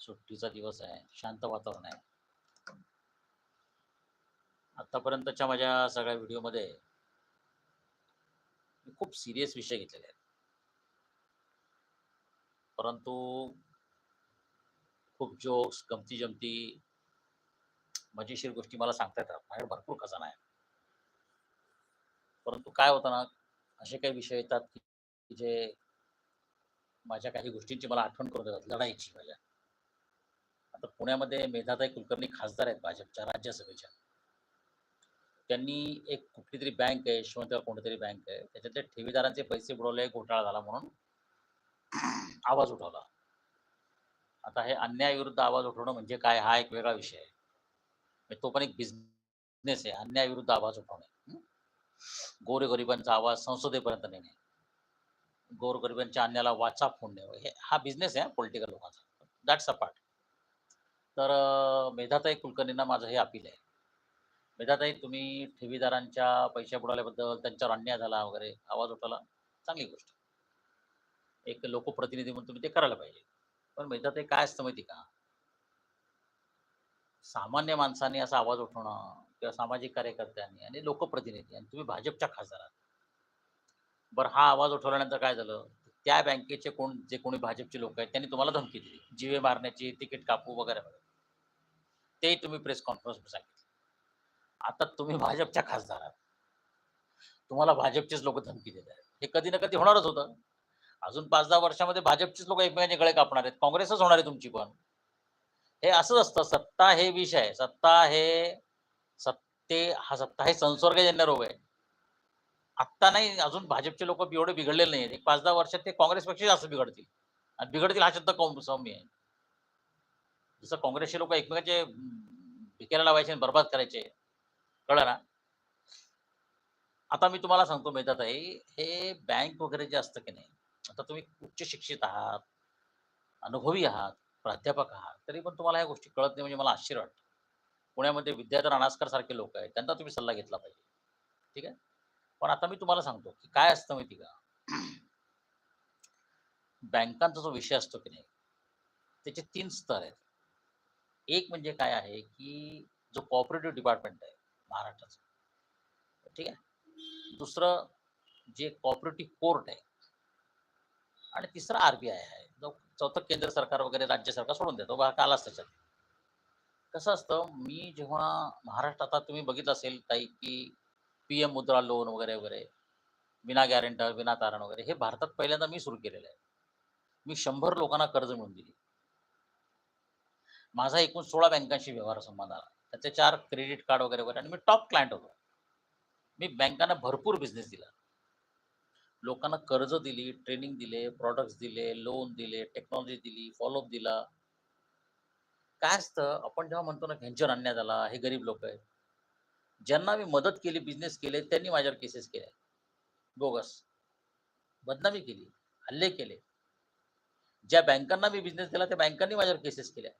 सुट्टीचा दिवस आहे शांत वातावरण आहे. आतापर्यंतच्या माझ्या सगळ्या व्हिडिओमध्ये मी खूप सिरियस विषय घेतलेले आहेत. परंतु खूप जोक्स गमती जमती मजेशीर गोष्टी मला सांगता येतात. माझ्याकडे भरपूर खजाना आहे परंतु काय होतं ना असे काही विषय येतात की जे माझ्या काही गोष्टींची मला आठवण करून देतात लढाईची माझ्या. आता पुण्यामध्ये मेधाताई कुलकर्णी खासदार आहेत भाजपच्या राज्यसभेच्या. त्यांनी एक कुठली तरी बँक आहे यशवंतराव कोणतरी बँक आहे त्याच्यातल्या ठेवीदारांचे पैसे बुडवले घोटाळा झाला म्हणून आवाज उठवला. आता हे अन्यायाविरुद्ध आवाज उठवणं म्हणजे काय? हा एक वेगळा विषय आहे. म्हणजे तो पण एक बिझनेस आहे अन्यायाविरुद्ध आवाज उठवणे. गोरगरिबांचा आवाज संसदेपर्यंत नेणे. गोरगरिबांच्या अन्याला वाचा फोडणे. हे हा बिझनेस आहे पॉलिटिकल लोकांचा. दॅट्स अ पार्ट तर मेधाताई कुलकर्णींना माझं हे अपील आहे. मेधाताई तुम्ही ठेवीदारांच्या पैशा बुडाल्याबद्दल त्यांच्यावर अन्याय झाला वगैरे आवाज उठवला चांगली गोष्ट. एक लोकप्रतिनिधी म्हणून तुम्ही ते करायला पाहिजे. पण मेधाताई काय असतं माहिती का? सामान्य माणसाने असा आवाज उठवणं किंवा सामाजिक कार्यकर्त्यांनी आणि लोकप्रतिनिधी आणि तुम्ही भाजपच्या खासदार आहात. बरं हा आवाज उठवल्यानंतर काय झालं? त्या बँकेचे कोण जे कोणी भाजपचे लोक आहेत त्यांनी तुम्हाला धमकी दिली. जीवे मारण्याची तिकीट कापू वगैरे वगैरे. ते तुम्ही प्रेस कॉन्फरन्स सांगितलं. आता तुम्ही भाजपच्या खासदार आहात. तुम्हाला भाजपचेच लोक धमकी देत आहेत. हे कधी ना कधी होणारच होतं. अजून पाच दहा वर्षामध्ये भाजपचेच लोक एकमेकांचे गळे कापणार आहेत. काँग्रेसच होणार आहे तुमची पण. हे असंच असतं. सत्ता हे विष आहे. सत्ता हे सत्ते हा सत्ता हे संसर्गजन्य रोग आहे. आत्ता नाही अजून भाजपचे लोक एवढे बिघडलेले नाही एक पाच दहा वर्षात ते काँग्रेसपेक्षा जास्त बिघडतील. आणि बिघडतील हा शब्द कौम सौम्य आहे. जसं काँग्रेसचे लोक एकमेकांचे भिकेला लावायचे आणि बर्बाद करायचे कळलं ना? आता मी तुम्हाला सांगतो मेधाताई हे बँक वगैरे जे असतं की नाही आता तुम्ही उच्च शिक्षित आहात अनुभवी आहात प्राध्यापक आहात तरी पण तुम्हाला ह्या गोष्टी कळत नाही म्हणजे मला आश्चर्य वाटतं. पुण्यामध्ये विद्याधर अनास्कर सारखे लोक आहेत त्यांना तुम्ही सल्ला घेतला पाहिजे. ठीक आहे? पण आता मी तुम्हाला सांगतो की काय असतं माहिती का? बँकांचा जो विषय असतो की नाही त्याचे तीन स्तर आहेत. एक म्हणजे काय आहे की जो कॉपरेटिव्ह डिपार्टमेंट आहे महाराष्ट्राचं. ठीक आहे? दुसरं जे कॉपरेटिव्ह कोर्ट आहे आणि तिसरं आरबीआय आहे. जो चौथं केंद्र सरकार वगैरे राज्य सरकार सोडून देतो. बा कालाच त्याच्यात कसं असतं मी जेव्हा महाराष्ट्रात आता तुम्ही बघितलं असेल काही की पी एम मुद्रा लोन वगैरे वगैरे विना गॅरंटर विना तारण वगैरे हे भारतात पहिल्यांदा मी सुरू केलेलं आहे. मी शंभर लोकांना कर्ज मिळवून दिली. माझा एकूण सोळा बँकांशी व्यवहार संबंध आला. त्याचे चार क्रेडिट कार्ड वगैरे वगैरे आणि मी टॉप क्लायंट होतो. मी बँकांना भरपूर बिझनेस दिला. लोकांना कर्ज दिली ट्रेनिंग दिले प्रॉडक्ट्स दिले लोन दिले टेक्नॉलॉजी दिली फॉलोअप दिला. काय असतं? आपण जेव्हा म्हणतो ना ह्यांच्यावर अन्याय झाला हे गरीब लोक आहेत. ज्यांना मी मदत केली बिझनेस केले त्यांनी माझ्यावर केसेस केल्या बोगस. बदनामी केली हल्ले केले. ज्या बँकांना मी बिझनेस दिला त्या बँकांनी माझ्यावर केसेस केल्या.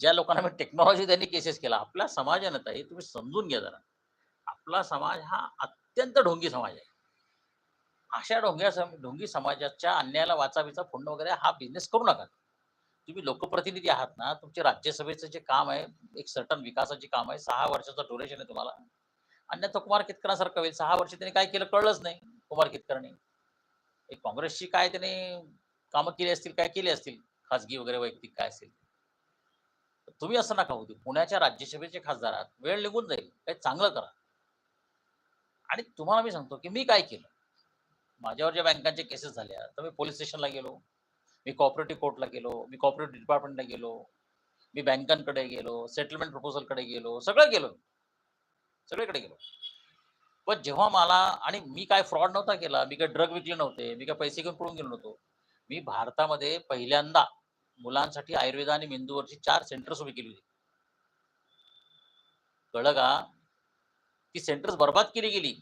ज्या लोकांना मी टेक्नॉलॉजी त्यांनी केसेस केला आपल्या समाजानं ताई तुम्ही समजून घ्या जरा. आपला समाज हा अत्यंत ढोंगी समाज आहे. अशा ढोंग्या ढोंगी समाजाच्या अन्यायाला वाचावीचा फोंड वगैरे हा बिझनेस करू नका. तुम्ही लोकप्रतिनिधी आहात ना तुमचे राज्यसभेचं जे काम आहे एक सर्टन विकासाचे काम आहे सहा वर्षाचं ड्युरेशन आहे तुम्हाला. अन्यथा कुमार केतकरांसारखं होईल? सहा वर्ष त्यांनी काय केलं कळलंच नाही कुमार केतकरने. एक काँग्रेसची काय त्याने कामं केली असतील काय केली असतील? खाजगी वगैरे वैयक्तिक काय असतील तुम्ही असं नका होते पुण्याच्या राज्यसभेचे खासदार आहात वेळ निघून जाईल. काही चांगलं करा. आणि तुम्हाला मी सांगतो की मी काय केलं? माझ्यावर ज्या बँकांचे केसेस झाल्या तर मी पोलीस स्टेशनला गेलो. मी कॉपरेटिव्ह कोर्टला गेलो. मी कॉपरेटिव्ह डिपार्टमेंटला गेलो. मी बँकांकडे गेलो. सेटलमेंट प्रपोजलकडे गेलो. सगळं गेलो सगळीकडे गेलो. पण जेव्हा मला आणि मी काय फ्रॉड नव्हता केला मी काय ड्रग विकले नव्हते मी काय पैसे घेऊन पळून गेलो नव्हतो. मी भारतामध्ये पहिल्यांदा मुलांसाठी आयुर्वेद आणि मेंदूवरची चार सेंटर्स उभी केली होती. कळलं का? ती सेंटर्स बर्बाद केली गेली.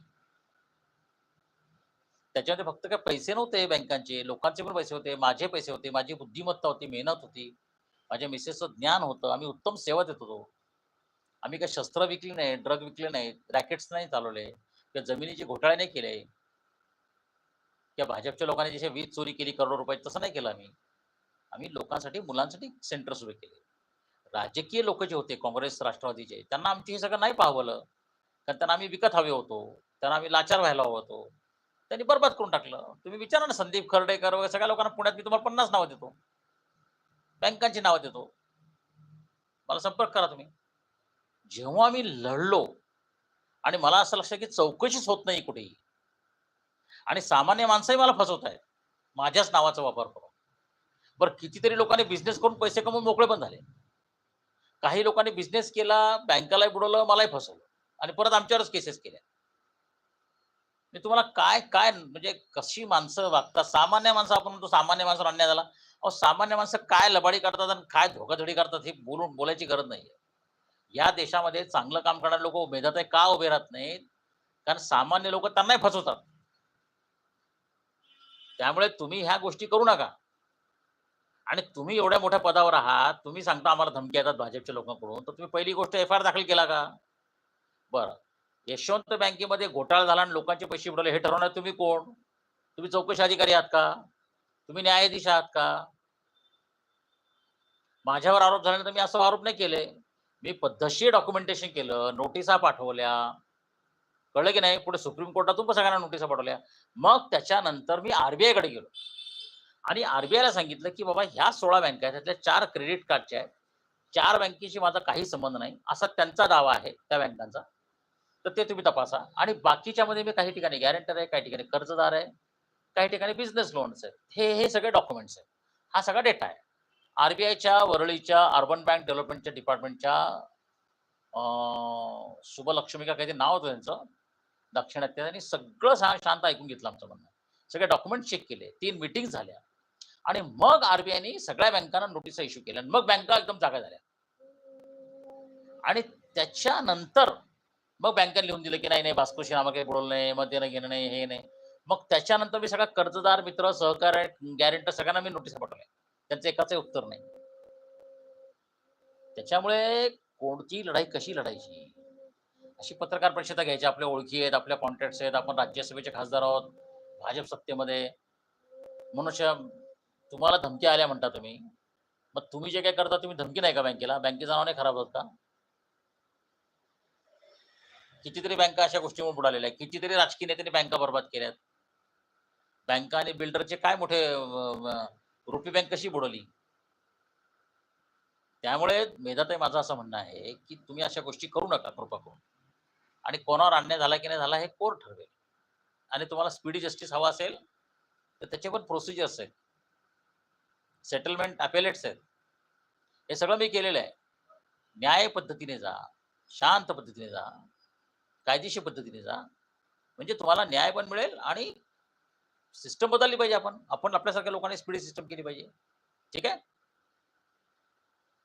त्याच्यामध्ये फक्त काय पैसे नव्हते बँकांचे लोकांचे पण पैसे होते माझे पैसे होते माझी बुद्धिमत्ता होती मेहनत होती माझ्या मिसेसचं ज्ञान होतं आम्ही उत्तम सेवा देत होतो. आम्ही काही शस्त्र विकली नाही ड्रग विकले नाही रॅकेट्स नाही चालवले किंवा जमिनीचे घोटाळे नाही केले. किंवा भाजपच्या लोकांनी जसे वीज चोरी केली करोड रुपये तसं नाही केलं आम्ही. आम्ही लोकांसाठी मुलांसाठी सेंटर सुरू केले. राजकीय लोक जे होते काँग्रेस राष्ट्रवादीचे त्यांना आमची हे सगळं नाही पाहवलं. कारण त्यांना आम्ही विकत हवे होतो. त्यांना आम्ही लाचार व्हायला हवं होतो. त्यांनी बरबाद करून टाकलं. तुम्ही विचारा ना संदीप खर्डेकर वगैरे सगळ्या लोकांना पुण्यात मी तुम्हाला पन्नास नावं देतो. बँकांची नावं देतो. मला संपर्क करा तुम्ही. जेव्हा मी लढलो आणि मला असं लक्षात की चौकशीच होत नाही कुठेही. आणि सामान्य माणसंही मला फसवत आहेत माझ्याच नावाचा वापर करून. बरं कितीतरी लोकांनी बिझनेस करून पैसे कमवून मोकळे पण झाले. काही लोकांनी बिझनेस केला बँकालाही बुडवलं मलाही फसवलं. आणि परत आमच्यावरच केसेस केल्या. मी तुम्हाला काय काय म्हणजे कशी माणसं वागतात? सामान्य माणसं आपण म्हणतो सामान्य माणसावर अन्याय झाला. अहो सामान्य माणसं काय लबाडी करतात आणि काय धोकाधडी करतात हे बोलून बोलायची गरज नाहीये. या देशामध्ये चांगलं काम करणारे लोक उभे राहत का उभे राहत नाहीत? कारण सामान्य लोक त्यांनाही फसवतात. त्यामुळे तुम्ही ह्या गोष्टी करू नका. आणि तुम्ही एवढ्या मोठ्या पदावर आहात तुम्ही सांगता आम्हाला धमकी येतात भाजपच्या लोकांकडून तर तुम्ही पहिली गोष्ट एफ आय आर दाखल केला का? बरं. यशवंत बँकेमध्ये घोटाळा झाला आणि लोकांचे पैसे बुडवले हे ठरवणार तुम्ही कोण? तुम्ही चौकशी अधिकारी आहात का? तुम्ही न्यायाधीश आहात का? माझ्यावर आरोप झाल्यानंतर मी असं आरोप नाही केले. मी पद्धतशीर डॉक्युमेंटेशन केलं नोटिसा पाठवल्या. कळलं की नाही? पुढे सुप्रीम कोर्टातून पण सगळ्यांना नोटिसा पाठवल्या. मग त्याच्यानंतर मी आरबीआयकडे गेलो. आणि आरबीआयला सांगितलं की बाबा ह्या सोळा बँका आहेत त्यातल्या चार क्रेडिट कार्डच्या आहेत. चार बँकेशी माझा काही संबंध नाही. असा त्यांचा दावा आहे त्या बँकांचा. तर ते तुम्ही तपासा. आणि बाकीच्या मध्ये मी काही ठिकाणी गॅरंटर आहे काही ठिकाणी कर्जदार आहे काही ठिकाणी बिझनेस लोन्स आहेत. हे हे सगळे डॉक्युमेंट्स आहेत. हा सगळा डेटा आहे. आरबीआयच्या वरळीच्या अर्बन बँक डेव्हलपमेंटच्या डिपार्टमेंटच्या अं, शुभलक्ष्मी का काहीतरी नाव होतं त्यांचं. दक्षिणात्य त्यांनी सगळं शांत ऐकून घेतलं आमचं म्हणणं. सगळे डॉक्युमेंट चेक केले. तीन मिटिंग झाल्या. आणि मग आरबीआयने सगळ्या बँकांना नोटीस इश्यू केल्या आणि मग बँका एकदम जागा झाल्या. आणि त्याच्यानंतर मग बँकेने लिहून दिलं की नाही नाही बास्कोशी आम्हाला काही बोलवलं नाही मग देणं घेणं नाही हे नाही. मग त्याच्यानंतर मी सगळा कर्जदार मित्र सहकार गॅरेंटर सगळ्यांना मी नोटीस पाठवल्या. त्यांचं एकाच उत्तर नाही. त्याच्यामुळे कोणती लढाई कशी लढायची? अशी पत्रकार परिषदा घ्यायची आपल्या ओळखी आहेत आपल्या कॉन्टॅक्ट्स आहेत आपण राज्यसभेचे खासदार आहोत भाजप सत्तेमध्ये. मनुष्य तुम्हाला धमकी आल्या म्हणता तुम्ही. मग तुम्ही जे काय करता तुम्ही धमकी नाही का बँकेला? बँकेचं नाव नाही खराब होत का? कितीतरी बँका अशा गोष्टीमुळे बुडालेल्या आहेत. कितीतरी राजकीय नेत्यांनी बँका बर्बाद केल्यात. बँका आणि बिल्डरचे काय मोठे रुपी बँक कशी बुडवली? त्यामुळे मेधाताई माझं असं म्हणणं आहे की तुम्ही अशा गोष्टी करू नका कृपा करून. आणि कोणावर अन्याय झाला की नाही झाला हे कोर्ट ठरवेल. आणि तुम्हाला स्पीडी जस्टिस हवा असेल तर त्याचे पण प्रोसिजर्स आहेत सेटलमेंट अपेलेट्स आहेत हे सगळं मी केलेलं आहे. न्याय पद्धतीने जा शांत पद्धतीने जा कायदेशीर पद्धतीने जा. म्हणजे तुम्हाला न्याय पण मिळेल आणि सिस्टम बदलली पाहिजे आपण. आपण आपल्यासारख्या लोकांनी स्पीडी सिस्टम केली पाहिजे. ठीक आहे?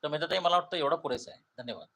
तर मेहता मला वाटतं एवढं पुरेसं आहे. धन्यवाद.